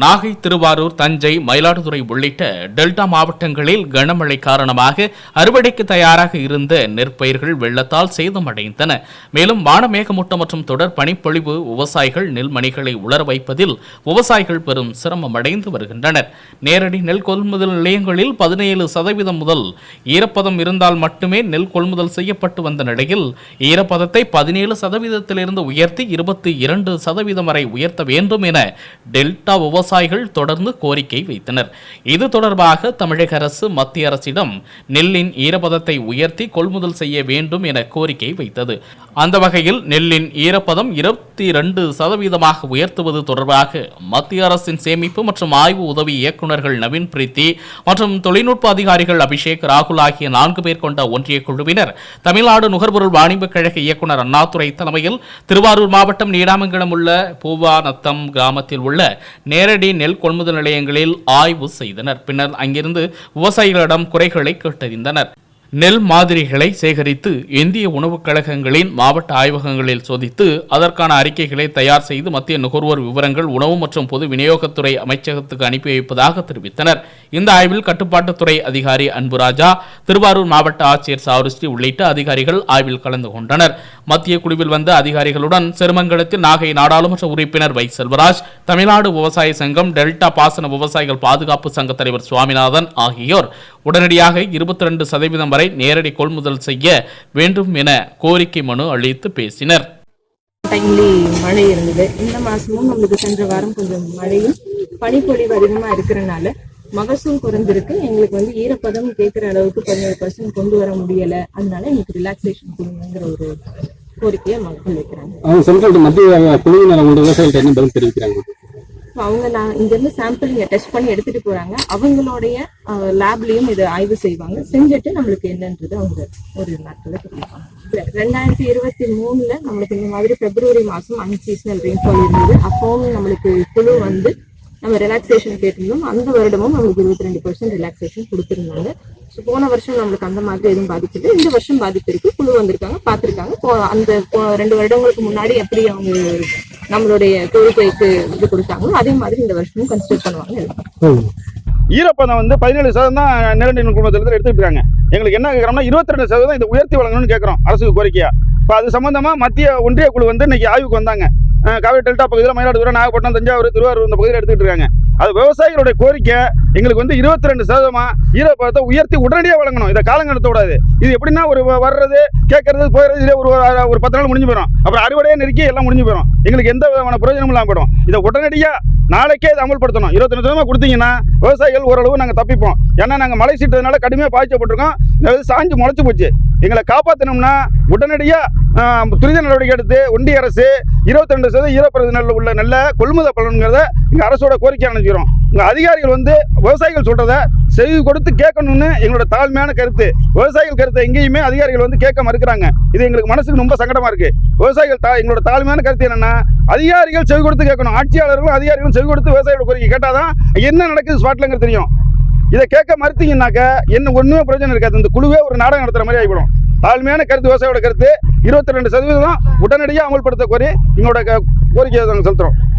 நாகை திருவாரூர் தஞ்சை மயிலாடுதுறை உள்ளிட்ட டெல்டா மாவட்டங்களில் கனமழை காரணமாக அறுவடைக்கு தயாராக இருந்த நெற்பயிர்கள் வெள்ளத்தால் சேதமடைந்தன. மேலும் வானமேகமூட்டம் மற்றும் தொடர் பனிப்பொழிவு விவசாயிகள் நெல்மணிகளை உலர வைப்பதில் விவசாயிகள் பெரும் சிரமமடைந்து வருகின்றனர். நேரடி நெல் கொள்முதல் நிலையங்களில் பதினேழு சதவீதம் முதல் ஈரப்பதம் இருந்தால் மட்டுமே நெல் கொள்முதல் செய்யப்பட்டு வந்த நிலையில் ஈரப்பதத்தை பதினேழு சதவீதத்திலிருந்து உயர்த்தி இருபத்தி இரண்டு சதவீதம் வரை உயர்த்த வேண்டும் என டெல்டா விவசாயிகள் தொடர்ந்து கோரிக்கை வைத்தனர். இது தொடர்பாக தமிழக அரசு மத்திய அரசிடம் நெல்லின் ஈரப்பதத்தை உயர்த்தி கொள்முதல் செய்ய வேண்டும் என கோரிக்கை வைத்தது. அந்த வகையில் நெல்லின் ஈரப்பதம் இருபத்தி ரெண்டு சதவீதமாக உயர்த்துவது தொடர்பாக மத்திய அரசின் சேமிப்பு மற்றும் ஆய்வு உதவி இயக்குநர்கள் நவீன் பிரீத்தி மற்றும் தொழில்நுட்ப அதிகாரிகள் அபிஷேக் ராகுல் ஆகிய நான்கு பேர் கொண்ட ஒன்றிய குழுவினர் தமிழ்நாடு நுகர்பொருள் வாணிப கழக இயக்குனர் அண்ணாதுரை தலைமையில் திருவாரூர் மாவட்டம் நீடாமங்கலம் உள்ள பூவாநத்தம் கிராமத்தில் உள்ள நேரடி நெல் கொள்முதல் நிலையங்களில் ஆய்வு செய்தனர். பின்னர் அங்கிருந்து விவசாயிகளிடம் குறைகளை கேட்டறிந்தனர். நெல் மாதிரிகளை சேகரித்து இந்திய உணவுக் கழகங்களின் மாவட்ட ஆய்வகங்களில் சோதித்து அதற்கான அறிக்கைகளை தயார் செய்து மத்திய நுகர்வோர் விவரங்கள் உணவு மற்றும் பொது விநியோகத்துறை அமைச்சகத்துக்கு அனுப்பி வைப்பதாக தெரிவித்தனர். இந்த ஆய்வில் கட்டுப்பாட்டுத்துறை அதிகாரி அன்புராஜா திருவாரூர் மாவட்ட ஆட்சியர் சாருஸ்ரீ உள்ளிட்ட அதிகாரிகள் ஆய்வில் கலந்து கொண்டனர். மத்திய குழுவில் வந்த அதிகாரிகளுடன் சிறுமங்கலத்தில் நாகை நாடாளுமன்ற உறுப்பினர் வை செல்வராஜ் தமிழ்நாடு விவசாய சங்கம் டெல்டா பாசன விவசாயிகள் பாதுகாப்பு சங்க தலைவர் சுவாமிநாதன் ஆகியோர் உடனடியாக இருபத்தி ரெண்டு சதவீதம் வரை நேரடி கொள்முதல் செய்ய வேண்டும் என கோரிக்கை மனு அளித்து பேசினர். டைம்லி மழை இருந்தது. இந்த மாசமும் நம்மளுக்கு சென்ற வாரம் கொஞ்சம் மழையும் பனிப்பொழிவு அதிகமா இருக்கிறனால மகசூல் குறைஞ்சிருக்கு. எங்களுக்கு வந்து ஈரப்பதம் கேட்குற அளவுக்கு பதினேழு பர்சன்ட் கொண்டு வர முடியல. அதனால எங்களுக்கு ரிலாக்ஸேஷன் கொடுங்கிற ஒரு கோரிக்கையை மக்கள் வைக்கிறாங்க. அவங்க சென்ட்ரல் மத்திய குழுவினர் விவசாயிகிட்ட என்ன பதில் தெரிவிக்கிறாங்க? அவங்க நான் இங்க இருந்து சாம்பிள் இங்க டெஸ்ட் பண்ணி எடுத்துட்டு போறாங்க. அவங்களுடைய லேப்லயும் இதை ஆய்வு செய்வாங்க. செஞ்சுட்டு நம்மளுக்கு என்னன்றது அவங்க ஒரு நாட்கள்ல தெரிவிப்பாங்க. ரெண்டாயிரத்தி இருபத்தி மூணுல நம்மளுக்கு இந்த மாதிரி பிப்ரவரி மாசம் அன்சீசனல் ரெயின்ஃபால் இருந்தது. அப்பவும் நம்மளுக்கு குழு வந்து நம்ம ரிலாக்ஸேஷன் கேட்டிருந்தோம். அந்த வருடமும் நம்மளுக்கு இருபத்தி ரெண்டு பர்சன்ட் ரிலாக்ஸேஷன் கொடுத்துருந்தாங்க. ஸோ போன வருஷம் நம்மளுக்கு அந்த மாதிரி எதுவும் பாதிப்பு இந்த வருஷம் பாதிப்பு இருக்கு. குழு வந்திருக்காங்க பார்த்துருக்காங்க. அந்த ரெண்டு வருடங்களுக்கு முன்னாடி எப்படி அவங்க நம்மளுடைய கோரிக்கைக்கு இது கொடுத்தாங்களோ அதே மாதிரி இந்த வருஷமும் கன்சிடர் பண்ணுவாங்க ஈரப்பதம் வந்து பதினேழு சதவீதம் தான் நிலநீர் குடும்பத்தில் எடுத்துட்டு இருக்காங்க. எங்களுக்கு என்ன கேட்குறோம்னா இருபத்தி ரெண்டு சதவீதம் இதை உயர்த்தி வழங்கணும்னு கேட்குறோம் அரசுக்கு கோரிக்கையா. இப்போ அது சம்பந்தமாக மத்திய ஒன்றிய குழு வந்து இன்னைக்கு ஆய்வுக்கு வந்தாங்க. காவிரி டெல்டா பகுதியில் மயிலாடுதுறை நாகப்பட்டினம் தஞ்சாவூர் திருவாரூர் இந்த பகுதியில் எடுத்துகிட்டு இருக்காங்க. அது விவசாயிகளுடைய கோரிக்கை எங்களுக்கு வந்து இருபத்தி ரெண்டு சதவீதமா ஈரப்பதத்தை உயர்த்தி உடனடியாக வழங்கணும். இதை காலம் கூடாது இது எப்படின்னா ஒரு வர்றது கேட்கறது போயிடுறது இதே ஒரு ஒரு- பத்து நாள் முடிஞ்சு போயிடும். அப்புறம் அறுவடையே நெருக்கி எல்லாம் முடிஞ்சு போயிடும். எங்களுக்கு எந்த விதமான பிரயோஜனமும் இல்லாமல் போயிடும். இதை உடனடியாக நாளைக்கே இதை அமல்படுத்தணும். இருபத்தி ரெண்டு சதவீதமாக கொடுத்தீங்கன்னா விவசாயிகள் ஓரளவு நாங்கள் தப்பிப்போம். ஏன்னா நாங்கள் மழை சீட்டதுனால கடுமையாக பாதிக்கப்பட்டிருக்கோம். சாஞ்சு முளைச்சு போச்சு. எங்களை காப்பாற்றணும்னா உடனடியாக துரித நடவடிக்கை எடுத்து ஒன்றிய அரசு இருபத்தி ரெண்டு சதவீதம் ஈரப்பிரதி நெல் உள்ள நல்ல கொள்முதல் பலன்கிறத எங்கள் அரசோட கோரிக்கை அணைஞ்சிக்கிறோம் உங்கள் அதிகாரிகள் வந்து விவசாயிகள் சொல்கிறத செய்தி கொடுத்து கேட்கணும்னு எங்களோட தாழ்மையான கருத்து. விவசாயிகள் கருத்தை எங்கேயுமே அதிகாரிகள் வந்து கேட்க மறுக்கிறாங்க. இது எங்களுக்கு மனசுக்கு ரொம்ப சங்கடமா இருக்கு. விவசாயிகள் தா எங்களோட தாழ்மையான கருத்து என்னன்னா அதிகாரிகள் செவி கொடுத்து கேட்கணும். ஆட்சியாளர்களும் அதிகாரிகளும் செவி கொடுத்து விவசாயிகளோட கோரிக்கை கேட்டாதான் என்ன நடக்குது ஸ்பாட்லங்கிறது தெரியும். இதை கேட்க மறுத்தீங்கன்னாக்க என்ன ஒன்றுமே பிரயோஜனம் இருக்காது. இந்த குழுவே ஒரு நாடகம் நடத்துகிற மாதிரி ஆகிவிடும். தாழ்மையான கருத்து விவசாயியோட கருத்து இருபத்தி ரெண்டு சதவீதம் உடனடியாக அமல்படுத்த கோரி எங்களோட க- கோரிக்கையை நாங்கள் செலுத்துறோம்.